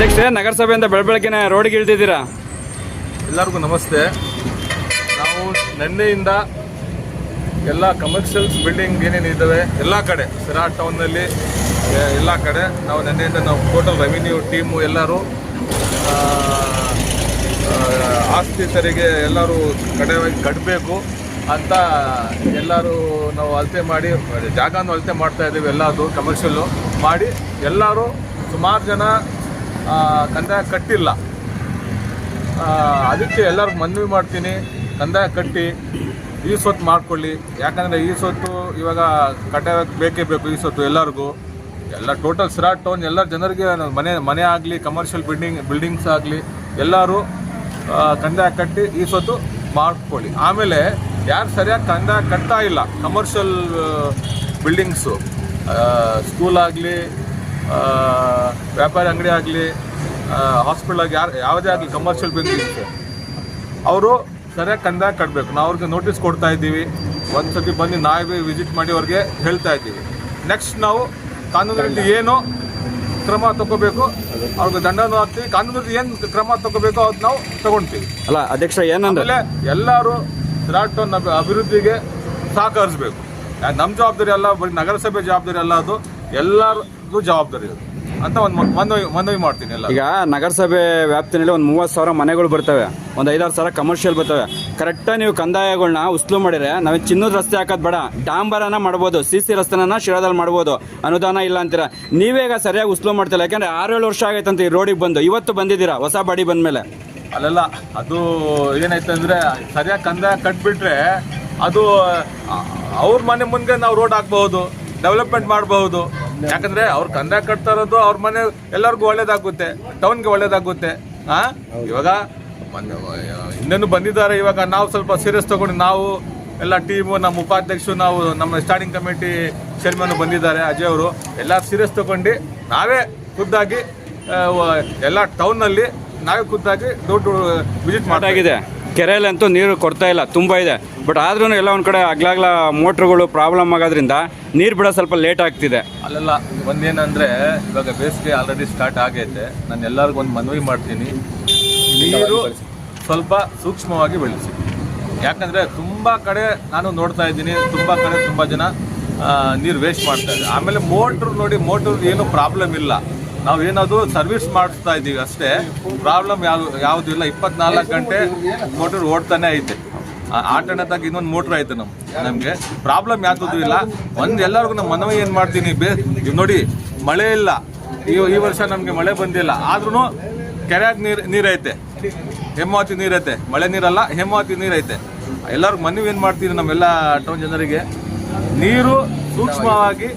ಅಧ್ಯಕ್ಷರೇ, ನಗರಸಭೆಯಿಂದ ಬೆಳಬೆಳಗ್ಗೆ ರೋಡ್ಗೆ ಇಳ್ದಿದ್ದೀರಾ? ಎಲ್ಲರಿಗೂ ನಮಸ್ತೆ. ನಾವು ನಿನ್ನೆಯಿಂದ ಎಲ್ಲ ಕಮರ್ಷಿಯಲ್ಸ್ ಬಿಲ್ಡಿಂಗ್ ಏನೇನಿದ್ದಾವೆ ಎಲ್ಲ ಕಡೆ ಸಿರಾ ಟೌನ್ನಲ್ಲಿ ಎಲ್ಲ ಕಡೆ ನಾವು ನಿನ್ನೆಯಿಂದ ನಾವು ಟೋಟಲ್ ರೆವಿನ್ಯೂ ಟೀಮು ಎಲ್ಲರೂ ಆಸ್ತಿ ತೆರಿಗೆ ಎಲ್ಲರೂ ಕಡೆಯಾಗಿ ಕಟ್ಟಬೇಕು ಅಂತ ಎಲ್ಲರೂ ನಾವು ಅಳತೆ ಮಾಡಿ, ಜಾಗನೂ ಅಳತೆ ಮಾಡ್ತಾ ಇದ್ದೀವಿ ಎಲ್ಲದು ಕಮರ್ಷಿಯಲ್ಲು ಮಾಡಿ ಎಲ್ಲರೂ ಸುಮಾರು ಜನ ಕಂದಾಯ ಕಟ್ಟಿಲ್ಲ. ಅದಕ್ಕೆ ಎಲ್ಲರಿಗೂ ಮನವಿ ಮಾಡ್ತೀನಿ. ಕಂದಾಯ ಕಟ್ಟಿ, ಈ ಸೊತ್ತು ಮಾಡ್ಕೊಳ್ಳಿ. ಯಾಕಂದರೆ ಈ ಸೊತ್ತು ಇವಾಗ ಕಟ್ಟೋಕ್ಕೆ ಬೇಕೇ ಬೇಕು ಈ ಸೊತ್ತು ಎಲ್ಲರಿಗೂ. ಎಲ್ಲ ಟೋಟಲ್ ಸಿರಾಟ್ ಟೌನ್ ಎಲ್ಲ ಜನರಿಗೆ ಮನೆ ಮನೆ ಆಗಲಿ ಕಮರ್ಷಿಯಲ್ ಬಿಲ್ಡಿಂಗ್ ಬಿಲ್ಡಿಂಗ್ಸ್ ಆಗಲಿ, ಎಲ್ಲರೂ ಕಂದಾಯ ಕಟ್ಟಿ ಈ ಸೊತ್ತು ಮಾಡ್ಕೊಳ್ಳಿ. ಆಮೇಲೆ ಯಾರು ಸರಿಯಾಗಿ ಕಂದಾಯ ಕಟ್ತಾ ಇಲ್ಲ ಕಮರ್ಷಿಯಲ್ ಬಿಲ್ಡಿಂಗ್ಸು ಸ್ಕೂಲ್ ಆಗಲಿ ವ್ಯಾಪಾರಿ ಅಂಗಡಿ ಆಗಲಿ ಹಾಸ್ಪಿಟಲ್ ಆಗಿ ಯಾರು ಯಾವುದೇ ಆಗಲಿ ಕಮರ್ಷಿಯಲ್ ಇರುತ್ತೆ ಅವರು ಸರಿಯಾಗಿ ಕಂದಾಯ ಕಟ್ಟಬೇಕು ನಾವು ಅವ್ರಿಗೆ ನೋಟಿಸ್ ಕೊಡ್ತಾ ಇದ್ದೀವಿ. ಒಂದು ಸತಿ ಬಂದು ನಾವೇ ವಿಸಿಟ್ ಮಾಡಿ ಅವ್ರಿಗೆ ಹೇಳ್ತಾ ಇದ್ದೀವಿ. ನೆಕ್ಸ್ಟ್ ನಾವು ಕಾನೂನಿನಲ್ಲಿ ಏನು ಕ್ರಮ ತಗೋಬೇಕು ಅವ್ರಿಗೆ ದಂಡನೂ ಹಾಕ್ತೀವಿ. ಕಾನೂನಲ್ಲಿ ಏನು ಕ್ರಮ ತಗೋಬೇಕು ಅದು ನಾವು ತಗೊಳ್ತೀವಿ ಅಲ್ಲ ಅಧ್ಯಕ್ಷ ಏನಂದ್ರೆ ಎಲ್ಲರೂ ಅಭಿ- ಅಭಿವೃದ್ಧಿಗೆ ಸಹಕರಿಸಬೇಕು. ನಮ್ಮ ಜವಾಬ್ದಾರಿ ಅಲ್ಲ ಬರೀ ನಗರಸಭೆ ಜವಾಬ್ದಾರಿ ಅಲ್ಲ ಅದು. ಎಲ್ಲರದು ಜವಾಬ್ದಾರಿ ಅದು. ಅಂತ ಒಂದು ಮನವಿ ಮನವಿ ಮಾಡ್ತೀನಿ ಎಲ್ಲ ಈಗ ನಗರಸಭೆ ವ್ಯಾಪ್ತಿನಲ್ಲಿ ಒಂದು ಮೂವತ್ತು ಸಾವಿರ ಮನೆಗಳು ಬರ್ತವೆ. ಒಂದು ಐದಾರು ಸಾವಿರ ಕಮರ್ಷಿಯಲ್ ಬರ್ತವೆ. ಕರೆಕ್ಟಾಗಿ ನೀವು ಕಂದಾಯಗಳನ್ನ ಉಸ್ಲು ಮಾಡಿದ್ರೆ ನಾವು ಚಿನ್ನದ ರಸ್ತೆ ಹಾಕೋದು ಬೇಡ. ಡಾಂಬರನ ಮಾಡ್ಬೋದು ಸಿ ಸಿ ರಸ್ತೆನ ಶಿರಾದಲ್ಲಿ ಮಾಡ್ಬೋದು. ಅನುದಾನ ಇಲ್ಲ ಅಂತೀರ? ನೀವೇ ಈಗ ಸರಿಯಾಗಿ ಉಸ್ಲು ಮಾಡ್ತಿಲ್ಲ. ಯಾಕಂದ್ರೆ ಆರೇಳು ವರ್ಷ ಆಗೈತಂತ ಈ ರೋಡಿಗೆ ಬಂದು. ಇವತ್ತು ಬಂದಿದ್ದೀರಾ? ಹೊಸ ಬಾಡಿ ಬಂದ್ಮೇಲೆ? ಅಲ್ಲೆಲ್ಲ ಅದು ಏನಾಯ್ತು ಅಂದ್ರೆ ಸರಿಯಾಗಿ ಕಂದಾಯ ಕಟ್ಬಿಟ್ರೆ ಅದು ಅವ್ರ ಮನೆ ಮುಂದೆ ನಾವು ರೋಡ್ ಹಾಕ್ಬಹುದು ಡೆವಲಪ್ಮೆಂಟ್ ಮಾಡಬಹುದು. ಯಾಕಂದ್ರೆ ಅವ್ರು ಕಂದ ಕಟ್ತಾ ಇರೋದು ಅವ್ರ ಮನೆ ಎಲ್ಲರಿಗೂ ಒಳ್ಳೇದಾಗುತ್ತೆ ಟೌನ್ಗೆ ಒಳ್ಳೇದಾಗುತ್ತೆ. ಹಾ ಇವಾಗ ಇನ್ನೇನು ಬಂದಿದ್ದಾರೆ ಇವಾಗ ನಾವು ಸ್ವಲ್ಪ ಸೀರಿಯಸ್ ತಗೊಂಡು ನಾವು ಎಲ್ಲ ಟೀಮು ನಮ್ಮ ಉಪಾಧ್ಯಕ್ಷರು ನಾವು ನಮ್ಮ ಸ್ಟಾರ್ಟಿಂಗ್ ಕಮಿಟಿ ಚೇರ್ಮನ್ ಬಂದಿದ್ದಾರೆ ಅಜಯ್ ಅವರು. ಎಲ್ಲ ಸೀರಿಯಸ್ ತಗೊಂಡು ನಾವೇ ಖುದ್ದಾಗಿ ಎಲ್ಲ ಟೌನ್ನಲ್ಲಿ ನಾವೇ ಖುದ್ದಾಗಿ ದೊಡ್ಡ ವಿಸಿಟ್ ಮಾಡ್ತಾ ಆಗಿದೆ. ಕೆರೆಯಲ್ಲಂತೂ ನೀರು ಕೊಡ್ತಾ ಇಲ್ಲ ತುಂಬ ಇದೆ. ಬಟ್ ಆದ್ರೂ ಎಲ್ಲ ಒಂದು ಕಡೆ ಅಗ್ಲಾಗ್ಲ ಮೋಟ್ರುಗಳು ಪ್ರಾಬ್ಲಮ್ ಆಗೋದ್ರಿಂದ ನೀರು ಬಿಡೋ ಸ್ವಲ್ಪ ಲೇಟ್ ಆಗ್ತಿದೆ. ಅಲ್ಲೆಲ್ಲ ಒಂದೇನಂದರೆ ಇವಾಗ ಬೇಸಿಗೆ ಆಲ್ರೆಡಿ ಸ್ಟಾರ್ಟ್ ಆಗೈತೆ. ನಾನು ಎಲ್ಲರಿಗೂ ಒಂದು ಮನವಿ ಮಾಡ್ತೀನಿ. ನೀರು ಸ್ವಲ್ಪ ಸೂಕ್ಷ್ಮವಾಗಿ ಬೆಳೆಸಿ. ಯಾಕಂದ್ರೆ ತುಂಬಾ ಕಡೆ ನಾನು ನೋಡ್ತಾ ಇದ್ದೀನಿ ತುಂಬಾ ಕಡೆ ತುಂಬಾ ಜನ ನೀರು ವೇಸ್ಟ್ ಮಾಡ್ತಾ ಇದ್ದಾರೆ. ಆಮೇಲೆ ಮೋಟ್ರ್ ನೋಡಿ ಮೋಟ್ರ್ ಏನು ಪ್ರಾಬ್ಲಮ್ ಇಲ್ಲ. ನಾವು ಏನದು ಸರ್ವಿಸ್ ಮಾಡಿಸ್ತಾ ಇದ್ದೀವಿ ಅಷ್ಟೇ. ಪ್ರಾಬ್ಲಮ್ ಯಾವ, ಯಾವುದು ಇಲ್ಲ. ಇಪ್ಪತ್ನಾಲ್ಕು ಗಂಟೆ ಮೋಟರ್ ಓಡ್ತಾನೆ ಐತೆ. ಆಟಣದಾಗ ಇನ್ನೊಂದು ಮೋಟ್ರ್ ಐತೆ ನಮ್, ನಮಗೆ. ಪ್ರಾಬ್ಲಮ್ ಯಾವುದೂ ಇಲ್ಲ. ಒಂದು ಎಲ್ಲರಿಗೂ ನಮ್ಮ ಮನವಿ ಏನು ಮಾಡ್ತೀನಿ ಬೇ, ನೋಡಿ, ಮಳೆ ಇಲ್ಲ. ಈ ಈ ವರ್ಷ ನಮಗೆ ಮಳೆ ಬಂದಿಲ್ಲ. ಆದ್ರೂ ಕೆರೆಯಾಗ ನೀರು, ನೀರೈತೆ. ಹೇಮಾವತಿ ನೀರೈತೆ. ಮಳೆ ನೀರಲ್ಲ ಹೇಮಾವತಿ ನೀರೈತೆ. ಎಲ್ಲರಿಗೂ ಮನವಿ ಏನು ಮಾಡ್ತೀನಿ ನಮ್ಮೆಲ್ಲ ಟೌನ್ ಜನರಿಗೆ? ನೀರು ಸೂಕ್ಷ್ಮವಾಗಿ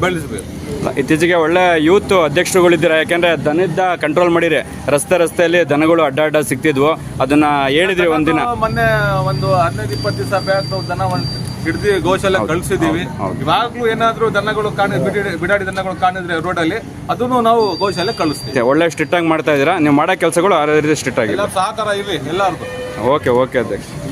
ಬೆಳೆಸಬೇಕು. ಇತ್ತೀಚೆಗೆ ಒಳ್ಳೆ ಯೂತ್ ಅಧ್ಯಕ್ಷರುಗಳಿದ್ದೀರಾ? ಯಾಕೆಂದ್ರೆ ದನದ ಕಂಟ್ರೋಲ್ ಮಾಡಿರಿ ರಸ್ತೆ ರಸ್ತೆಯಲ್ಲಿ ದನಗಳು ಅಡ್ಡಾಡ ಸಿಗ್ತಿದ್ವು. ಅದನ್ನ ಹೇಳಿದ್ರಿ ಒಂದಿನ. ಮೊನ್ನೆ ಒಂದು ಹದಿನೈದು ಇಪ್ಪತ್ತು ದಿವಸ ಬ್ಯಾಕ್ ದನ ಒಂದು ಹಿಡ್ದು ಗೋಶಾಲೆ ಕಳಿಸಿದೀವಿ. ಇವಾಗ್ಲೂ ಏನಾದ್ರೂ ದನಗಳು ಕಾಣ ಬಿಡಿ- ಬಿಡಾಡಿ ದನಗಳು ಕಾಣಿದ್ರೆ ರೋಡಲ್ಲಿ ಅದನ್ನು ನಾವು ಗೋಶಾಲೆ ಕಳಿಸ್ತೀವಿ. ಒಳ್ಳೆ ಸ್ಟ್ರಿಕ್ಟ್ ಆಗಿ ಮಾಡ್ತಾ ಇದ್ದೀರಾ? ನೀವು ಮಾಡೋ ಕೆಲಸಗಳು ಆ ರೀತಿ ಸ್ಟ್ರಿಕ್ಟ್ ಆಗಿ. ಸಹಕಾರ ಇವೆ ಎಲ್ಲರಿಗೂ. ಓಕೆ ಓಕೆ ಅಧ್ಯಕ್ಷ.